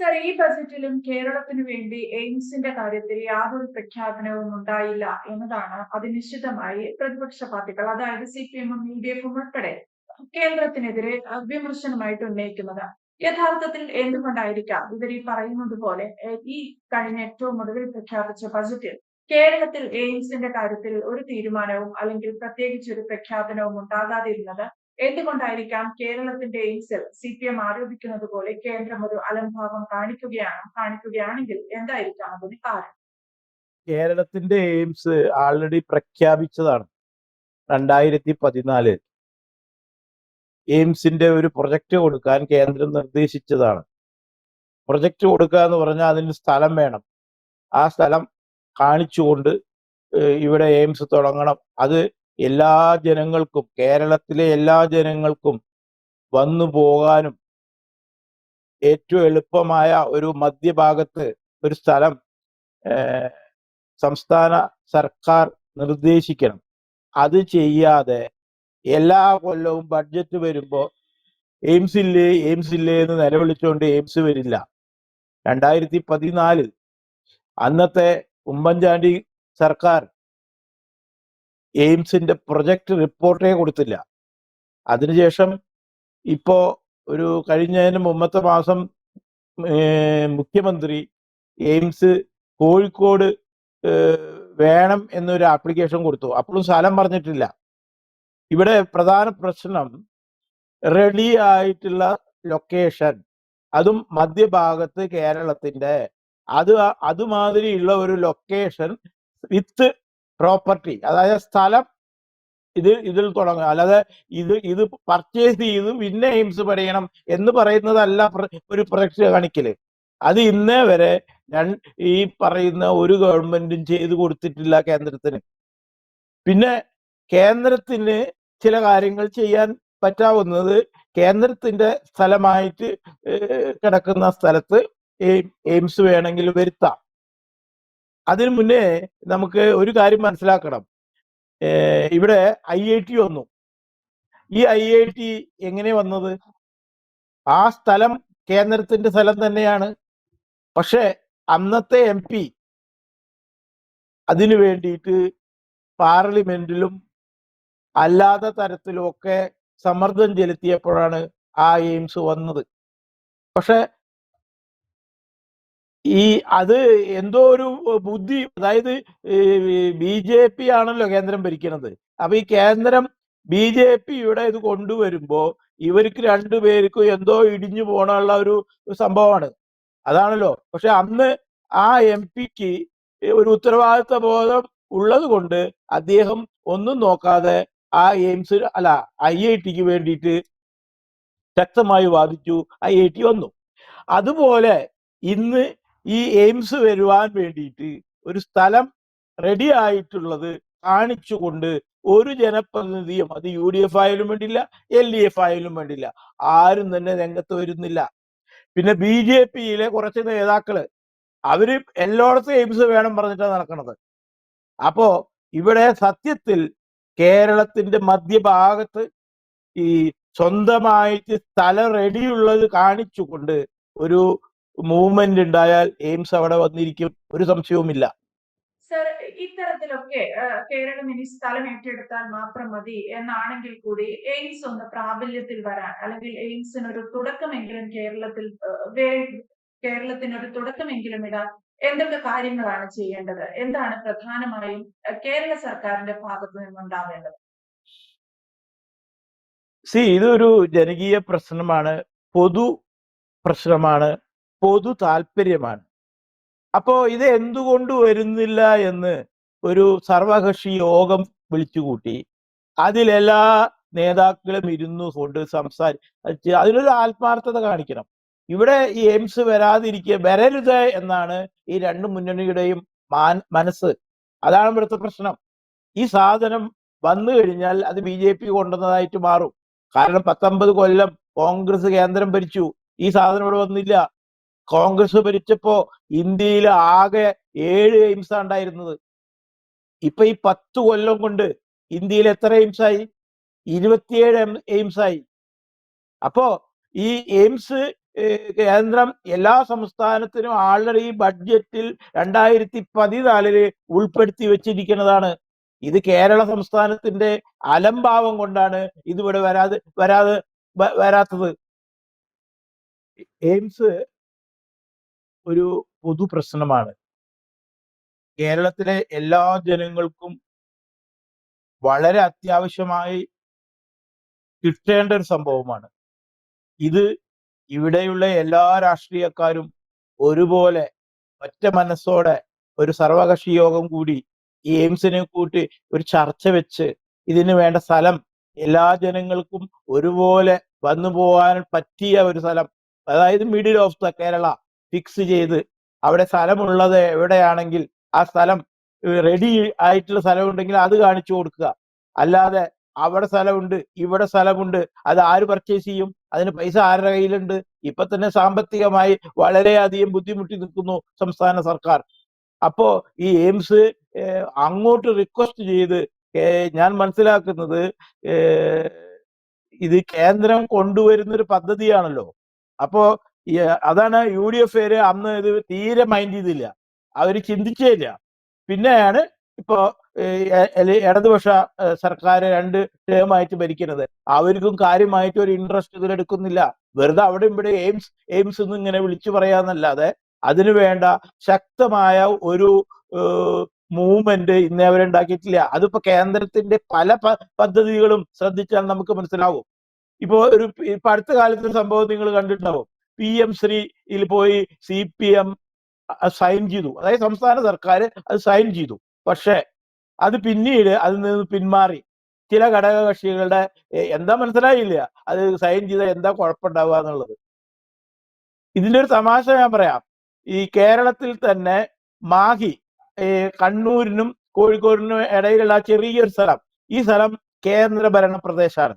Sir ഈ ബജറ്റിലും കേരളത്തിന് വേണ്ടി എയിംസിന്റെ കാര്യത്തിൽ യാതൊരു പ്രഖ്യാപനവും ഉണ്ടായില്ല എന്നതാണ് അതിനിശ്ചിതമായി പ്രതിപക്ഷ പാർട്ടികൾ അതായത് സി പി എമ്മും യു ഡി എഫും ഉൾപ്പെടെ കേന്ദ്രത്തിനെതിരെ വിമർശനമായിട്ട് ഉന്നയിക്കുന്നത്. യഥാർത്ഥത്തിൽ എന്തുകൊണ്ടായിരിക്കാം? ഇവർ ഈ പറയുന്നത് പോലെ ഈ കഴിഞ്ഞ ഏറ്റവും ഒടുവിൽ പ്രഖ്യാപിച്ച ബജറ്റിൽ കേരളത്തിൽ എയിംസിന്റെ കാര്യത്തിൽ ഒരു തീരുമാനവും അല്ലെങ്കിൽ പ്രത്യേകിച്ച് ഒരു പ്രഖ്യാപനവും ഉണ്ടാകാതിരുന്നത് എന്തുകൊണ്ടായിരിക്കാം കേരളത്തിന്റെ എയിംസിൽ സി പി എം ആരോപിക്കുന്നത് പോലെ കേന്ദ്രം ഒരു അലംഭാവം കാണിക്കുകയാണ് കാണിക്കുകയാണെങ്കിൽ എന്തായിരിക്കാം അതിന് കാരണം? കേരളത്തിന്റെ എയിംസ് ആൾറെഡി പ്രഖ്യാപിച്ചതാണ് രണ്ടായിരത്തി പതിനാല് എയിംസിന്റെ ഒരു പ്രൊജക്ട് കൊടുക്കാൻ കേന്ദ്രം നിർദ്ദേശിച്ചതാണ്. പ്രൊജക്ട് കൊടുക്കുക എന്ന് പറഞ്ഞാൽ അതിന് സ്ഥലം വേണം. ആ സ്ഥലം കാണിച്ചുകൊണ്ട് ഇവിടെ എയിംസ് തുടങ്ങണം. അത് എല്ലാ ജനങ്ങൾക്കും കേരളത്തിലെ എല്ലാ ജനങ്ങൾക്കും വന്നു പോകാനും ഏറ്റവും എളുപ്പമായ ഒരു മധ്യഭാഗത്ത് ഒരു സ്ഥലം സംസ്ഥാന സർക്കാർ നിർദ്ദേശിക്കണം. അത് ചെയ്യാതെ എല്ലാ കൊല്ലവും ബഡ്ജറ്റ് വരുമ്പോൾ എയിംസ് ഇല്ലേ എയിംസ് ഇല്ലേ എന്ന് നിലവിളിച്ചുകൊണ്ട് എയിംസ് വരില്ല. രണ്ടായിരത്തി പതിനാലിൽ അന്നത്തെ ഉമ്മൻചാണ്ടി സർക്കാർ എയിംസിന്റെ പ്രൊജക്ട് റിപ്പോർട്ടേ കൊടുത്തില്ല. അതിനുശേഷം ഇപ്പോ ഒരു കഴിഞ്ഞതിന് മുമ്പത്തെ മാസം മുഖ്യമന്ത്രി എയിംസ് കോഴിക്കോട് വേണം എന്നൊരു ആപ്ലിക്കേഷൻ കൊടുത്തു. അപ്പോഴും സ്ഥലം പറഞ്ഞിട്ടില്ല. ഇവിടെ പ്രധാന പ്രശ്നം റെഡി ആയിട്ടുള്ള ലൊക്കേഷൻ അതും മധ്യഭാഗത്ത് കേരളത്തിന്റെ. അത് അതുമാതിരിയുള്ള ഒരു ലൊക്കേഷൻ വിത്ത് പ്രോപ്പർട്ടി അതായത് സ്ഥലം ഇത് ഇതിൽ തുടങ്ങുക. അല്ലാതെ ഇത് ഇത് പർച്ചേസ് ചെയ്ത് പിന്നെ എയിംസ് പറയണം എന്ന് പറയുന്നതല്ല ഒരു പ്രൊജക്ട് കണിക്കൽ. അത് ഇന്നേ വരെ ഈ പറയുന്ന ഒരു ഗവൺമെന്റും ചെയ്തു കൊടുത്തിട്ടില്ല കേന്ദ്രത്തിന്. പിന്നെ കേന്ദ്രത്തിന് ചില കാര്യങ്ങൾ ചെയ്യാൻ പറ്റാവുന്നത് കേന്ദ്രത്തിന്റെ സ്ഥലമായിട്ട് കിടക്കുന്ന സ്ഥലത്ത് എയിം- എയിംസ് വേണമെങ്കിൽ വരുത്താം. അതിനു മുന്നേ നമുക്ക് ഒരു കാര്യം മനസ്സിലാക്കണം. ഇവിടെ ഐ ഐ ടി വന്നു. ഈ ഐ ഐ ടി എങ്ങനെ വന്നത്? ആ സ്ഥലം കേന്ദ്രത്തിന്റെ സ്ഥലം തന്നെയാണ്. പക്ഷേ അന്നത്തെ എം പി അതിനു വേണ്ടിയിട്ട് പാർലമെന്റിലും അല്ലാത്ത തരത്തിലുമൊക്കെ സമ്മർദ്ദം ചെലുത്തിയപ്പോഴാണ് ആ എയിംസ് വന്നത്. പക്ഷെ ഈ അത് എന്തോ ഒരു ബുദ്ധി അതായത് ബി ജെ പി ആണല്ലോ കേന്ദ്രം ഭരിക്കുന്നത് അപ്പൊ ഈ കേന്ദ്രം ബി ജെ പിയുടെ ഇത് കൊണ്ടുവരുമ്പോ ഇവർക്ക് രണ്ടുപേർക്കും എന്തോ ഇടിഞ്ഞു പോണുള്ള ഒരു സംഭവമാണ്. അതാണല്ലോ. പക്ഷെ അന്ന് ആ എം പിക്ക് ഒരു ഉത്തരവാദിത്ത ബോധം ഉള്ളത് കൊണ്ട് അദ്ദേഹം ഒന്നും നോക്കാതെ ആ എയിംസ് അല്ല ഐ ഐ ടിക്ക് വേണ്ടിയിട്ട് ശക്തമായി വാദിച്ചു. ഐ ഐ ടി വന്നു. അതുപോലെ ഇന്ന് ഈ എയിംസ് വരുവാൻ വേണ്ടിയിട്ട് ഒരു സ്ഥലം റെഡി ആയിട്ടുള്ളത് കാണിച്ചുകൊണ്ട് ഒരു ജനപ്രതിനിധിയും അത് യു ഡി എഫ് ആയാലും വേണ്ടില്ല എൽ ഡി എഫ് ആയാലും വേണ്ടില്ല ആരും തന്നെ രംഗത്ത് വരുന്നില്ല. പിന്നെ ബി ജെ പിയിലെ കുറച്ച് നേതാക്കൾ അവർ എല്ലായിടത്തും എയിംസ് വേണം പറഞ്ഞിട്ടാണ് നടക്കുന്നത് അപ്പോ ഇവിടെ സത്യത്തിൽ കേരളത്തിന്റെ മധ്യഭാഗത്ത് ഈ സ്വന്തമായിട്ട് സ്ഥലം റെഡിയുള്ളത് കാണിച്ചുകൊണ്ട് ഒരു മൂവ്മെന്റ് ഉണ്ടായാൽ എയിംസ് അവിടെ വന്നിരിക്കും. ഒരു സംശയവുമില്ല. സർ ഇത്തരത്തിലൊക്കെ കേരളം ഇനി സ്ഥലം ഏറ്റെടുത്താൽ മാത്രം മതി എന്നാണെങ്കിൽ കൂടി എയിംസ് ഒന്ന് പ്രാബല്യത്തിൽ വരാൻ അല്ലെങ്കിൽ എയിംസിന് ഒരു തുടക്കമെങ്കിലും കേരളത്തിൽ കേരളത്തിന് ഒരു തുടക്കമെങ്കിലും ഇടാൻ എന്തൊക്കെ കാര്യങ്ങളാണ് ചെയ്യേണ്ടത്? എന്താണ് പ്രധാനമായും കേരള സർക്കാരിന്റെ ഭാഗത്തു നിന്നുണ്ടാവേണ്ടത്? സി ഇതൊരു ജനകീയ പ്രശ്നമാണ്. പൊതു പ്രശ്നമാണ്. പൊതു താല്പര്യമാണ്. അപ്പോ ഇത് എന്തുകൊണ്ട് വരുന്നില്ല എന്ന് ഒരു സർവകക്ഷി യോഗം വിളിച്ചുകൂട്ടി. അതിലെല്ലാ നേതാക്കളും ഇരുന്നു കൊണ്ട് സംസാരിച്ച് അതിനൊരു ആത്മാർത്ഥത കാണിക്കണം. ഇവിടെ ഈ എയിംസ് വരാതിരിക്കുക വരരുത് എന്നാണ് ഈ രണ്ട് മുന്നണിയുടെയും മാൻ മനസ്സ്. അതാണ് ഇവിടുത്തെ പ്രശ്നം. ഈ സാധനം വന്നു കഴിഞ്ഞാൽ അത് ബി ജെ പി കൊണ്ടുവന്നതായിട്ട് മാറും. കാരണം പത്തൊമ്പത് കൊല്ലം കോൺഗ്രസ് കേന്ദ്രം ഭരിച്ചു. ഈ സാധനം ഇവിടെ വന്നില്ല. കോൺഗ്രസ് ഭരിച്ചപ്പോ ഇന്ത്യയിൽ ആകെ ഏഴ് എയിംസ് ഉണ്ടായിരുന്നത്. ഇപ്പൊ ഈ പത്ത് കൊല്ലം കൊണ്ട് ഇന്ത്യയിൽ എത്ര എയിംസ് ആയി? ഇരുപത്തിയേഴ് എയിംസ് ആയി. അപ്പോ ഈ എയിംസ് കേന്ദ്രം എല്ലാ സംസ്ഥാനത്തിനും ആൾറെഡി ബഡ്ജറ്റിൽ രണ്ടായിരത്തി പതിനാലിൽ ഉൾപ്പെടുത്തി വെച്ചിരിക്കുന്നതാണ്. ഇത് കേരള സംസ്ഥാനത്തിന്റെ അലംഭാവം കൊണ്ടാണ് ഇതിവിടെ വരാതെ വരാതെ വരാത്തത്. എയിംസ് ഒരു പൊതു പ്രശ്നമാണ്. കേരളത്തിലെ എല്ലാ ജനങ്ങൾക്കും വളരെ അത്യാവശ്യമായി കിട്ടേണ്ട ഒരു സംഭവമാണ്. ഇത് ഇവിടെയുള്ള എല്ലാ രാഷ്ട്രീയക്കാരും ഒരുപോലെ ഒറ്റ മനസ്സോടെ ഒരു സർവകക്ഷി യോഗം കൂടി എയിംസിനെ കൂട്ടി ഒരു ചർച്ച വെച്ച് ഇതിന് വേണ്ട സ്ഥലം എല്ലാ ജനങ്ങൾക്കും ഒരുപോലെ വന്നു പോകാൻ പറ്റിയ ഒരു സ്ഥലം അതായത് middle of the Kerala fix ചെയ്ത് അവിടെ സ്ഥലമുള്ളത് എവിടെയാണെങ്കിൽ ആ സ്ഥലം റെഡി ആയിട്ടുള്ള സ്ഥലമുണ്ടെങ്കിൽ അത് കാണിച്ചു കൊടുക്കുക. അല്ലാതെ അവിടെ സ്ഥലമുണ്ട് ഇവിടെ സ്ഥലമുണ്ട് അത് ആര് പർച്ചേസ് ചെയ്യും? അതിന് പൈസ ആരുടെ കയ്യിലുണ്ട്? ഇപ്പൊ തന്നെ സാമ്പത്തികമായി വളരെയധികം ബുദ്ധിമുട്ടി നിൽക്കുന്നു സംസ്ഥാന സർക്കാർ. അപ്പോ ഈ എയിംസ് അങ്ങോട്ട് റിക്വസ്റ്റ് ചെയ്ത് ഞാൻ മനസ്സിലാക്കുന്നത് ഇത് കേന്ദ്രം കൊണ്ടുവരുന്ന ഒരു പദ്ധതിയാണല്ലോ. അപ്പോ അതാണ് യു ഡി എഫ് അന്ന് ഇത് തീരെ മൈൻഡ് ചെയ്തില്ല. അവർ ചിന്തിച്ചേ ഇല്ല പിന്നെയാണ് ഇപ്പോ ഇടതുപക്ഷ സർക്കാർ രണ്ട് ടേമായിട്ട് ഭരിക്കുന്നത്. അവർക്കും കാര്യമായിട്ട് ഒരു ഇൻട്രസ്റ്റ് ഇതിലെടുക്കുന്നില്ല. വെറുതെ അവിടെ ഇവിടെ എയിംസ് എയിംസ് എന്ന് ഇങ്ങനെ വിളിച്ചു പറയാന്നല്ലാതെ അതിനു വേണ്ട ശക്തമായ ഒരു മൂവ്മെന്റ് ഇന്ന് അവരെ ഉണ്ടാക്കിയിട്ടില്ല. അതിപ്പോ കേന്ദ്രത്തിന്റെ പല പദ്ധതികളും ശ്രദ്ധിച്ചാൽ നമുക്ക് മനസ്സിലാവും. ഇപ്പോ ഒരു ഇപ്പൊ അടുത്ത കാലത്ത് സംഭവം നിങ്ങൾ കണ്ടിട്ടുണ്ടാവും. പി എം ശ്രീയിൽ പോയി സി പി എം സൈൻ ചെയ്തു. അതായത് സംസ്ഥാന സർക്കാർ അത് സൈൻ ചെയ്തു. പക്ഷേ അത് പിന്നീട് അതിൽ നിന്ന് പിന്മാറി. ചില ഘടകകക്ഷികളുടെ കക്ഷികളുടെ എന്താ മനസ്സിലായില്ല. അത് സൈൻ ചെയ്ത എന്താ കുഴപ്പമുണ്ടാവുക എന്നുള്ളത്. ഇതിന്റെ ഒരു തമാശ ഞാൻ പറയാം. ഈ കേരളത്തിൽ തന്നെ മാഹി കണ്ണൂരിനും കോഴിക്കോടിനും ഇടയിലുള്ള ചെറിയൊരു സ്ഥലം ഈ സ്ഥലം കേന്ദ്ര ഭരണ പ്രദേശമാണ്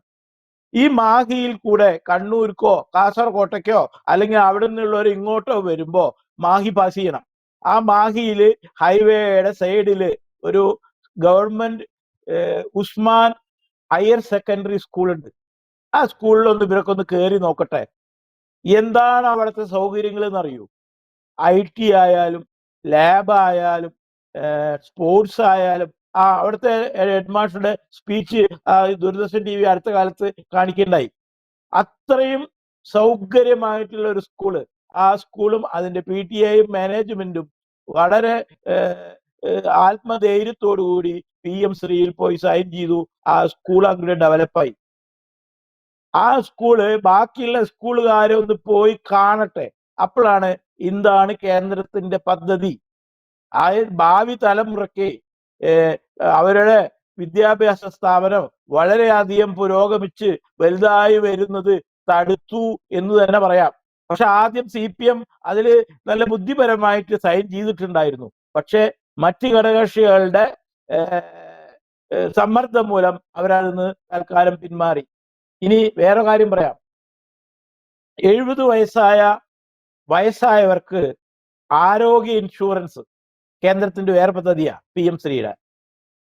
ഈ മാഹിയിൽ കൂടെ കണ്ണൂർക്കോ കാസർകോട്ടയ്ക്കോ അല്ലെങ്കിൽ അവിടെ നിന്നുള്ളവർ ഇങ്ങോട്ടോ വരുമ്പോ മാഹി പാസ് ചെയ്യണം. ആ മാഹിയിൽ ഹൈവേയുടെ സൈഡിൽ ഒരു government Usman higher secondary school ഉണ്ട്. ആ സ്കൂളിലൊന്ന് ഇവരൊക്കെ ഒന്ന് കയറി നോക്കട്ടെ. എന്താണ് അവിടുത്തെ സൗകര്യങ്ങൾ എന്നറിയൂ? ഐ ടി ആയാലും ലാബ് ആയാലും സ്പോർട്സ് ആയാലും ആ അവിടുത്തെ ഹെഡ് മാസ്റ്ററുടെ സ്പീച്ച് ദൂരദർശൻ ടി വി അടുത്ത കാലത്ത് കാണിക്കണ്ടായി. അത്രയും സൗകര്യമായിട്ടുള്ള ഒരു സ്കൂൾ ആ സ്കൂളും അതിന്റെ പി ടി എയും മാനേജ്മെന്റും വളരെ ആത്മധൈര്യത്തോടു കൂടി പി എം ശ്രീയിൽ പോയി സൈൻ ചെയ്തു. ആ സ്കൂൾ അങ്ങനെ ഡെവലപ്പായി ആ സ്കൂൾ ബാക്കിയുള്ള സ്കൂളുകാരെ ഒന്ന് പോയി കാണട്ടെ. അപ്പോഴാണ് എന്താണ് കേന്ദ്രത്തിന്റെ പദ്ധതി. ആ ഭാവി തലമുറയ്ക്ക് അവരുടെ വിദ്യാഭ്യാസ സ്ഥാപനം വളരെയധികം പുരോഗമിച്ച് വലുതായി വരുന്നത് തടുത്തു എന്ന് തന്നെ പറയാം. പക്ഷെ ആദ്യം സി പി എം അതിൽ നല്ല ബുദ്ധിപരമായിട്ട് സൈൻ ചെയ്തിട്ടുണ്ടായിരുന്നു. പക്ഷെ മറ്റ് ഏഹ്, സമ്മർദ്ദം മൂലം അവരതിൽ നിന്ന് തൽക്കാലം പിന്മാറി. ഇനി വേറെ കാര്യം പറയാം. എഴുപത് വയസ്സായ വയസ്സായവർക്ക് ആരോഗ്യ ഇൻഷുറൻസ് കേന്ദ്രത്തിന്റെ വേറെ പദ്ധതിയാണ് പി എം ശ്രീയുടെ.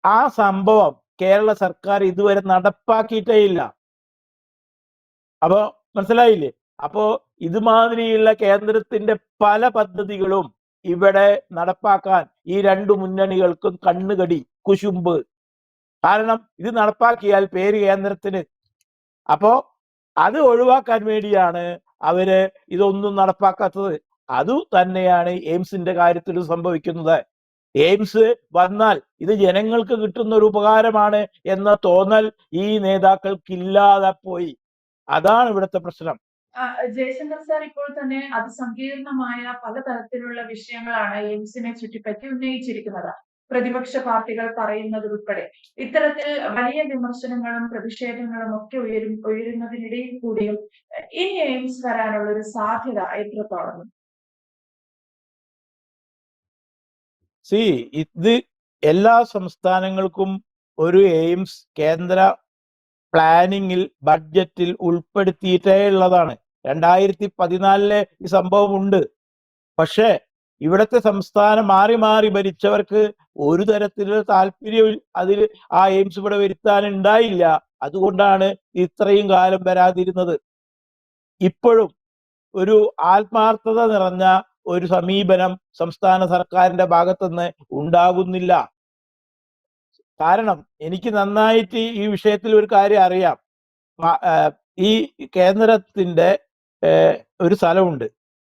ആ സംഭവം കേരള സർക്കാർ ഇതുവരെ നടപ്പാക്കിയിട്ടേ ഇല്ല അപ്പോ മനസ്സിലായില്ലേ? അപ്പോ ഇതുമാതിരിയുള്ള കേന്ദ്രത്തിന്റെ പല പദ്ധതികളും ഇവിടെ നടപ്പാക്കാൻ ഈ രണ്ടു മുന്നണികൾക്കും കണ്ണുകടി കുശുമ്പ്. കാരണം ഇത് നടപ്പാക്കിയാൽ പേര് കേന്ദ്രത്തിന്. അപ്പോ അത് ഒഴിവാക്കാൻ വേണ്ടിയാണ് അവർ ഇതൊന്നും നടപ്പാക്കാത്തത്. അതു തന്നെയാണ് എയിംസിന്റെ കാര്യത്തിൽ സംഭവിക്കുന്നത്. എയിംസ് വന്നാൽ ഇത് ജനങ്ങൾക്ക് കിട്ടുന്ന ഒരു ഉപകാരമാണ് എന്ന തോന്നൽ ഈ നേതാക്കൾക്കില്ലാതെ പോയി. അതാണ് ഇവിടുത്തെ പ്രശ്നം. ജയശങ്കർ സാർ ഇപ്പോൾ തന്നെ അത് അതിസങ്കീർണമായ പലതരത്തിലുള്ള വിഷയങ്ങളാണ് എയിംസിനെ ചുറ്റിപ്പറ്റി ഉന്നയിച്ചിരിക്കുന്നത്. പ്രതിപക്ഷ പാർട്ടികൾ പറയുന്നത് ഉൾപ്പെടെ ഇത്തരത്തിൽ വലിയ വിമർശനങ്ങളും പ്രതിഷേധങ്ങളും ഒക്കെ ഉയരും ഉയരുന്നതിനിടയിൽ കൂടിയും ഈ എയിംസ് വരാനുള്ള ഒരു സാധ്യത എത്രത്തോളം? സി ഇത് എല്ലാ സംസ്ഥാനങ്ങൾക്കും ഒരു എയിംസ് കേന്ദ്ര പ്ലാനിങ്ങിൽ ബഡ്ജറ്റിൽ ഉൾപ്പെടുത്തിയിട്ടേ ഉള്ളതാണ്. രണ്ടായിരത്തി പതിനാലിലെ ഈ സംഭവം ഉണ്ട്. പക്ഷേ ഇവിടുത്തെ സംസ്ഥാനം മാറി മാറി ഭരിച്ചവർക്ക് ഒരു തരത്തിലുള്ള താല്പര്യം അതിൽ ആ എയിംസ് ഇവിടെ വരുത്താൻ ഉണ്ടായില്ല. അതുകൊണ്ടാണ് ഇത്രയും കാലം വരാതിരുന്നത്. ഇപ്പോഴും ഒരു ആത്മാർത്ഥത നിറഞ്ഞ ഒരു സമീപനം സംസ്ഥാന സർക്കാരിന്റെ ഭാഗത്തുനിന്ന് ഉണ്ടാകുന്നില്ല. കാരണം എനിക്ക് നന്നായിട്ട് ഈ വിഷയത്തിൽ ഒരു കാര്യം അറിയാം. ഈ കേന്ദ്രത്തിന്റെ ഒരു സ്ഥലമുണ്ട്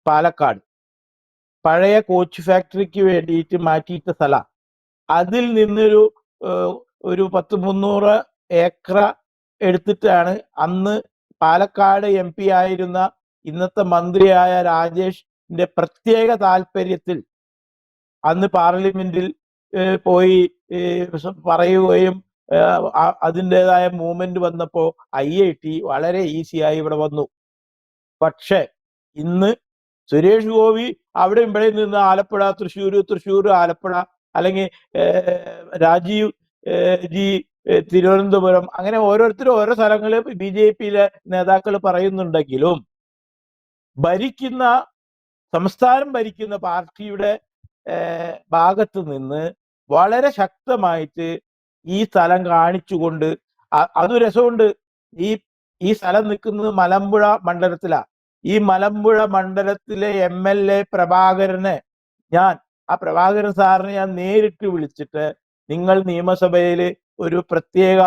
പാലക്കാട്. പഴയ കോച്ച് ഫാക്ടറിക്ക് വേണ്ടിയിട്ട് മാറ്റിയിട്ട സ്ഥലം. അതിൽ നിന്നൊരു ഒരു പത്ത് മുന്നൂറ് ഏക്കർ എടുത്തിട്ടാണ് അന്ന് പാലക്കാട് എം പി ആയിരുന്ന ഇന്നത്തെ മന്ത്രിയായ രാജേഷിന്റെ പ്രത്യേക താല്പര്യത്തിൽ അന്ന് പാർലമെന്റിൽ പോയി പറയുകയും അതിന്റെതായ മൂവ്മെന്റ് വന്നപ്പോ ഐ ഐ ടി വളരെ ഈസിയായി ഇവിടെ വന്നു. പക്ഷെ ഇന്ന് സുരേഷ് ഗോപി അവിടെ ഇവിടെ നിന്ന് ആലപ്പുഴ തൃശ്ശൂർ തൃശ്ശൂർ ആലപ്പുഴ അല്ലെങ്കിൽ രാജീവ് ജി തിരുവനന്തപുരം അങ്ങനെ ഓരോരുത്തരും ഓരോ സ്ഥലങ്ങളിൽ ബി ജെ പിയിലെ നേതാക്കൾ പറയുന്നുണ്ടെങ്കിലും ഭരിക്കുന്ന സംസ്ഥാനം ഭരിക്കുന്ന പാർട്ടിയുടെ ഭാഗത്ത് നിന്ന് വളരെ ശക്തമായിട്ട് ഈ സ്ഥലം കാണിച്ചുകൊണ്ട് അത് രസമുണ്ട്. ഈ ഈ സ്ഥലം നിൽക്കുന്നത് മലമ്പുഴ മണ്ഡലത്തിലാ. ഈ മലമ്പുഴ മണ്ഡലത്തിലെ എം എൽ എ പ്രഭാകരനെ ഞാൻ ആ പ്രഭാകരൻ സാറിനെ ഞാൻ നേരിട്ട് വിളിച്ചിട്ട് നിങ്ങൾ നിയമസഭയിൽ ഒരു പ്രത്യേക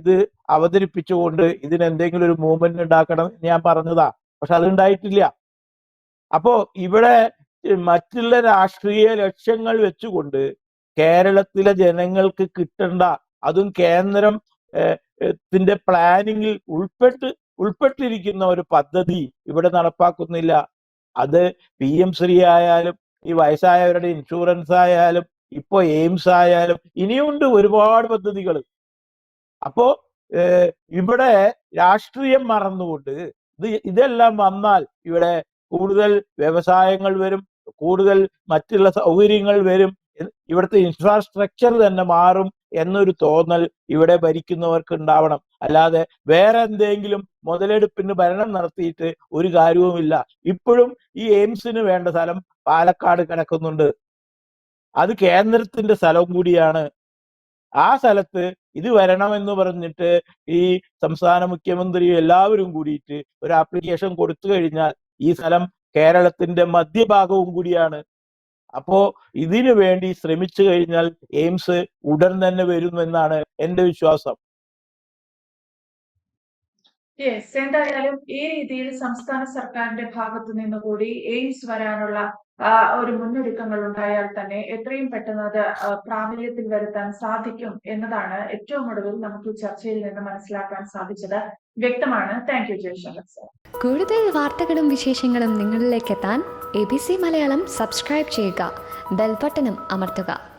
ഇത് അവതരിപ്പിച്ചുകൊണ്ട് ഇതിന് എന്തെങ്കിലും ഒരു മൂവ്മെന്റ് ഉണ്ടാക്കണം ഞാൻ പറഞ്ഞതാ. പക്ഷെ അതുണ്ടായിട്ടില്ല അപ്പോ ഇവിടെ മറ്റുള്ള രാഷ്ട്രീയ ലക്ഷ്യങ്ങൾ വെച്ചുകൊണ്ട് കേരളത്തിലെ ജനങ്ങൾക്ക് കിട്ടേണ്ട അതും കേന്ദ്രം ത്തിന്റെ പ്ലാനിങ്ങിൽ ഉൾപ്പെട്ട് ഉൾപ്പെട്ടിരിക്കുന്ന ഒരു പദ്ധതി ഇവിടെ നടപ്പാക്കുന്നില്ല. അത് പി എം ശ്രീ ആയാലും ഈ വയസ്സായവരുടെ ഇൻഷുറൻസ് ആയാലും ഇപ്പോ എയിംസ് ആയാലും ഇനിയുണ്ട് ഒരുപാട് പദ്ധതികൾ അപ്പോ ഇവിടെ രാഷ്ട്രീയം മറന്നുകൊണ്ട് ഇത് ഇതെല്ലാം വന്നാൽ ഇവിടെ കൂടുതൽ വ്യവസായങ്ങൾ വരും കൂടുതൽ മറ്റുള്ള സൗകര്യങ്ങൾ വരും ഇവിടുത്തെ ഇൻഫ്രാസ്ട്രക്ചർ തന്നെ മാറും എന്നൊരു തോന്നൽ ഇവിടെ ഭരിക്കുന്നവർക്ക് ഉണ്ടാവണം. അല്ലാതെ വേറെ എന്തെങ്കിലും മുതലെടുപ്പിന് ഭരണം നടത്തിയിട്ട് ഒരു കാര്യവുമില്ല ഇപ്പോഴും ഈ എയിംസിന് വേണ്ട സ്ഥലം പാലക്കാട് കിടക്കുന്നുണ്ട്. അത് കേന്ദ്രത്തിന്റെ സ്ഥലം കൂടിയാണ്. ആ സ്ഥലത്ത് ഇത് വരണമെന്ന് പറഞ്ഞിട്ട് ഈ സംസ്ഥാന മുഖ്യമന്ത്രിയും എല്ലാവരും കൂടിയിട്ട് ഒരു ആപ്ലിക്കേഷൻ കൊടുത്തു കഴിഞ്ഞാൽ ഈ സ്ഥലം കേരളത്തിന്റെ മധ്യഭാഗവും കൂടിയാണ്. അപ്പോ ഇതിനു വേണ്ടി ശ്രമിച്ചു കഴിഞ്ഞാൽ എയിംസ് ഉടൻ തന്നെ വരുമെന്നാണ് എന്റെ വിശ്വാസം. എന്തായാലും ഈ രീതിയിൽ സംസ്ഥാന സർക്കാരിന്റെ ഭാഗത്തു നിന്ന് കൂടി എയിംസ് വരാനുള്ള ഒരു മുന്നൊരുക്കങ്ങൾ ഉണ്ടായാൽ തന്നെ എത്രയും പെട്ടെന്ന് അത് പ്രാബല്യത്തിൽ വരുത്താൻ സാധിക്കും എന്നതാണ് ഏറ്റവും ഒടുവിൽ നമുക്ക് ചർച്ചയിൽ നിന്ന് മനസ്സിലാക്കാൻ സാധിച്ചത്. വ്യക്തമാണ്. താങ്ക് യു ജയശങ്കർ സർ കൂടുതൽ വാർത്തകളും വിശേഷങ്ങളും നിങ്ങളിലേക്ക് എത്താൻ A B C Malayalam subscribe ചെയ്യുക. ബെൽബട്ടനും അമർത്തുക.